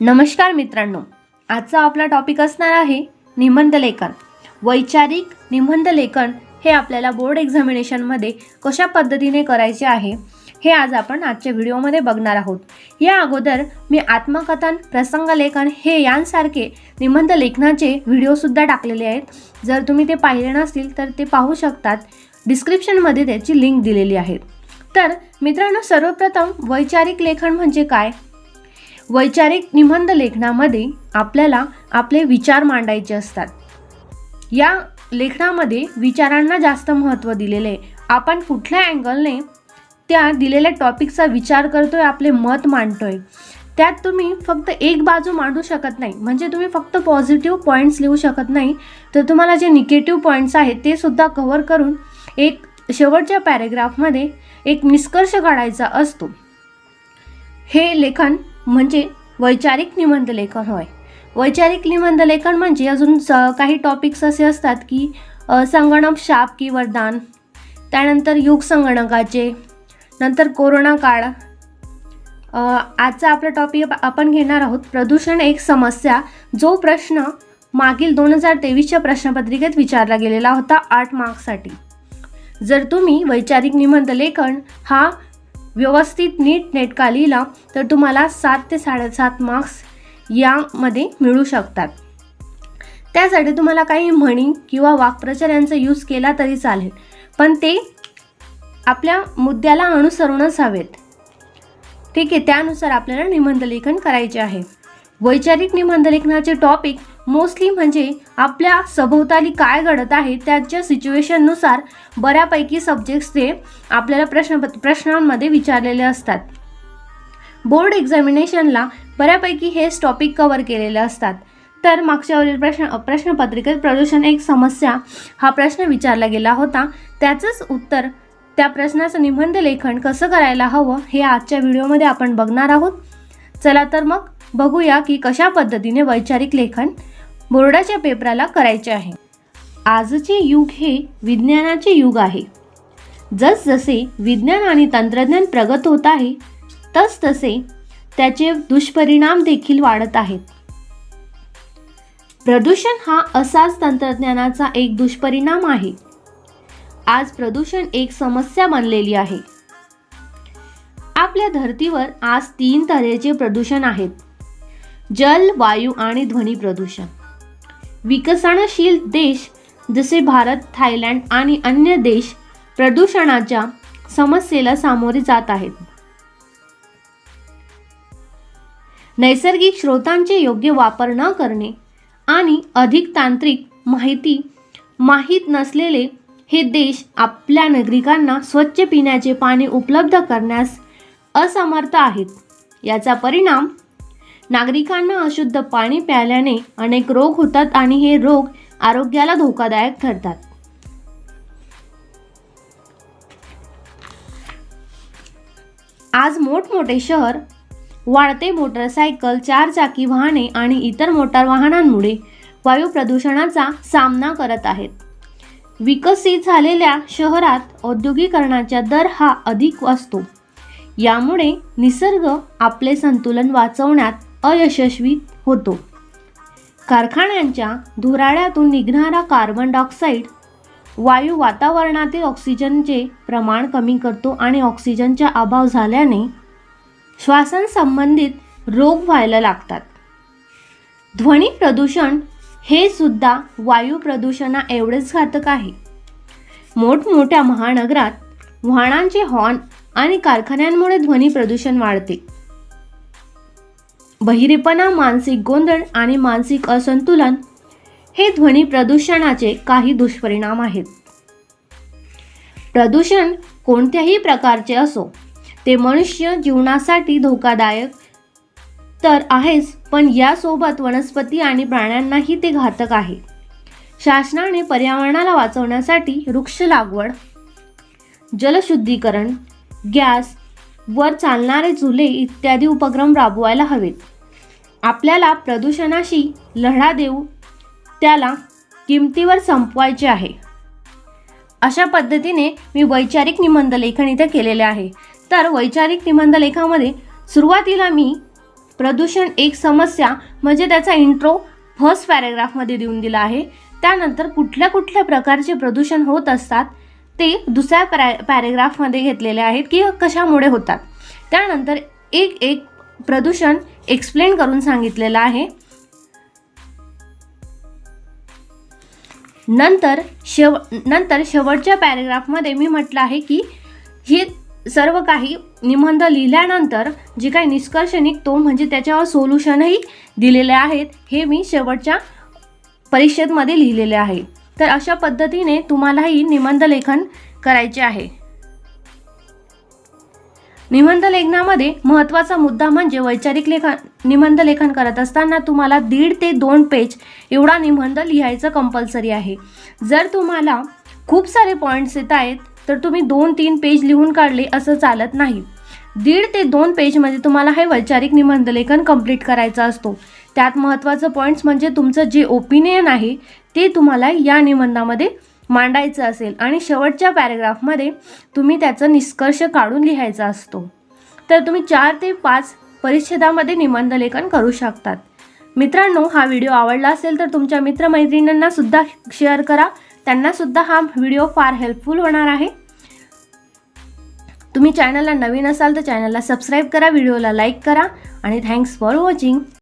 नमस्कार मित्रांनो आजचा आपला टॉपिक असणार आहे निबंध लेखन वैचारिक निबंध लेखन हे आपल्याला बोर्ड एक्झामिनेशनमध्ये कशा पद्धतीने करायचे आहे हे आज आपण आजच्या व्हिडिओमध्ये बघणार आहोत. या अगोदर मी आत्मकथन प्रसंगलेखन हे यांसारखे निबंध लेखनाचे व्हिडिओसुद्धा टाकलेले आहेत. जर तुम्ही ते पाहिले नसतील तर ते पाहू शकतात. डिस्क्रिप्शनमध्ये त्याची लिंक दिलेली आहे. तर मित्रांनो सर्वप्रथम वैचारिक लेखन म्हणजे काय? वैचारिक निबंध लेखनामध्ये आपल्याला आपले विचार मांडायचे असतात. या लेखनामध्ये विचारांना जास्त महत्त्व दिलेले आहे. आपण कुठल्या अँगलने त्या दिलेल्या टॉपिकचा विचार करतोय आपले मत मांडतोय त्यात तुम्ही फक्त एक बाजू मांडू शकत नाही. म्हणजे तुम्ही फक्त पॉझिटिव्ह पॉईंट्स लिहू शकत नाही. तर तुम्हाला जे निगेटिव्ह पॉईंट्स आहेत ते सुद्धा कव्हर करून एक शेवटच्या पॅरेग्राफमध्ये एक निष्कर्ष काढायचा असतो. हे लेखन म्हणजे वैचारिक निबंध लेखन होय. वैचारिक निबंध लेखन म्हणजे अजून स काही टॉपिक्स असे असतात की संगणक शाप की वरदान त्यानंतर युग संगणकाचे नंतर कोरोना काळ. आजचा आपला टॉपिक आपण घेणार आहोत प्रदूषण एक समस्या जो प्रश्न मागील दोन हजार तेवीसच्या प्रश्नपत्रिकेत विचारला गेलेला होता आठ मार्क्ससाठी जर तुम्ही वैचारिक निबंध लेखन हा व्यवस्थित नीट नेटका लिहिला तर तुम्हाला सात ते साडेसात मार्क्स यामध्ये मिळू शकतात. त्यासाठी तुम्हाला काही म्हणी किंवा वाक्प्रचार यांचा यूज केला तरी चालेल पण ते आपल्या मुद्द्याला अनुसरूनच हवेत. ठीक आहे त्यानुसार आपल्याला निबंध लेखन करायचे आहे. वैचारिक निबंध लेखनाचे टॉपिक मोस्टली म्हणजे आपल्या सभोवताली काय घडत आहे त्याच्या सिच्युएशननुसार बऱ्यापैकी सब्जेक्ट्स ते आपल्याला प्रश्न प्रश्नांमध्ये विचारलेले असतात. बोर्ड एक्झामिनेशनला बऱ्यापैकी हेच टॉपिक कवर केलेले असतात. तर मागच्यावरील प्रश्न प्रश्नपत्रिकेत प्रदूषण एक समस्या हा प्रश्न विचारला गेला होता. त्याचंच उत्तर त्या प्रश्नाचं निबंध लेखन कसं करायला हवं हे आजच्या व्हिडिओमध्ये आपण बघणार आहोत. चला तर मग बघूया की कशा पद्धतीने वैचारिक लेखन बोर्डाच्या पेपराला करायचे आहे. आजचे युग हे विज्ञानाचे युग आहे. जसजसे विज्ञान आणि तंत्रज्ञान प्रगत होत आहे तसतसे त्याचे दुष्परिणाम देखील वाढत आहेत. प्रदूषण हा असाच तंत्रज्ञानाचा एक दुष्परिणाम आहे. आज प्रदूषण एक समस्या बनलेली आहे. आपल्या धर्तीवर आज तीन तऱ्हेचे प्रदूषण आहेत. जल वायू आणि ध्वनी प्रदूषण. विकसनशील देश जसे भारत थायलंड आणि अन्य देश प्रदूषणाच्या समस्येला सामोरे जात आहेत. नैसर्गिक स्रोतांचे योग्य वापर न करणे आणि अधिक तांत्रिक माहिती माहीत नसलेले हे देश आपल्या नागरिकांना स्वच्छ पिण्याचे पाणी उपलब्ध करण्यास असमर्थ आहेत. याचा परिणाम नागरिकांना अशुद्ध पाणी प्यायल्याने अनेक रोग होतात आणि हे रोग आरोग्याला धोकादायक ठरतात. आज मोठमोठे शहर वाढते मोटरसायकल चारचाकी वाहने आणि इतर मोटार वाहनांमुळे वायू प्रदूषणाचा सामना करत आहेत. विकसित झालेल्या शहरात औद्योगिकरणाचा दर हा अधिक असतो. यामुळे निसर्ग आपले संतुलन वाचवण्यात अयशस्वी होतो. कारखान्यांच्या धुराळ्यातून निघणारा कार्बन डायऑक्साईड वायू वातावरणातील ऑक्सिजनचे प्रमाण कमी करतो आणि ऑक्सिजनचा अभाव झाल्याने श्वासांसंबंधित रोग व्हायला लागतात. ध्वनी प्रदूषण हे सुद्धा वायू प्रदूषणा एवढेच घातक आहे. मोठमोठ्या महानगरात वाहनांचे हॉर्न आणि कारखान्यांमुळे ध्वनी प्रदूषण वाढते. बहिरेपणा मानसिक गोंधळ आणि मानसिक असंतुलन हे ध्वनी प्रदूषणाचे काही दुष्परिणाम आहेत. प्रदूषण कोणत्याही प्रकारचे असो ते मनुष्य जीवनासाठी धोकादायक तर आहेच पण यासोबत वनस्पती आणि प्राण्यांनाही ते घातक आहे. शासनाने पर्यावरणाला वाचवण्यासाठी वृक्ष लागवड जलशुद्धीकरण गॅस वर चालणारे चुले इत्यादी उपक्रम राबवायला हवेत. आपल्याला प्रदूषणाशी लढा देऊ त्याला किमतीवर संपवायचे आहे. अशा पद्धतीने मी वैचारिक निबंध लेखन इथे केलेले आहे. तर वैचारिक निबंध लेखामध्ये सुरुवातीला मी प्रदूषण एक समस्या म्हणजे त्याचा इंट्रो फर्स्ट पॅरेग्राफमध्ये देऊन दिला आहे. त्यानंतर कुठल्या कुठल्या प्रकारचे प्रदूषण होत असतात ते दुसऱ्या पॅरा पॅरेग्राफमध्ये घेतलेले आहेत की कशामुळे होतात. त्यानंतर एक एक प्रदूषण एक्सप्लेन करून सांगितलेलं आहे. नंतर शेव नंतर शेवटच्या पॅरेग्राफमध्ये मी म्हटलं आहे की हे सर्व काही निबंध लिहिल्यानंतर जे काही निष्कर्ष निघतो म्हणजे त्याच्यावर सोल्युशनही दिलेले आहेत हे मी शेवटच्या परीक्षेमध्ये लिहिलेले आहे. तर अशा पद्धतीने तुम्हालाही निबंध लेखन करायचे आहे. निबंध लेखनामध्ये महत्त्वाचा मुद्दा म्हणजे वैचारिक लेखन निबंध लेखन करत असताना तुम्हाला दीड ते दोन पेज एवढा निबंध लिहायचं कंपल्सरी आहे. जर तुम्हाला खूप सारे पॉईंट्स येत आहेत तर तुम्ही दोन तीन पेज लिहून काढले असं चालत नाही. दीड ते दोन पेजमध्ये तुम्हाला हे वैचारिक निबंध लेखन कंप्लीट करायचं असतो. त्यात महत्त्वाचं पॉईंट्स म्हणजे तुमचं जे ओपिनियन आहे ते तुम्हाला या निबंधामध्ये मांडायचं असेल. आणि शेवटच्या पॅरेग्राफमध्ये तुम्ही त्याचं निष्कर्ष काढून लिहायचा असतो. तर तुम्ही चार ते पाच परिच्छेदामध्ये निबंध लेखन करू शकतात. मित्रांनो हा व्हिडिओ आवडला असेल तर तुमच्या मित्रमैत्रिणींना सुद्धा शेअर करा. त्यांनासुद्धा हा व्हिडिओ फार हेल्पफुल होणार आहे. तुम्ही चॅनलला नवीन असाल तर चॅनलला सबस्क्राईब करा व्हिडिओला लाईक करा आणि थँक्स फॉर वॉचिंग.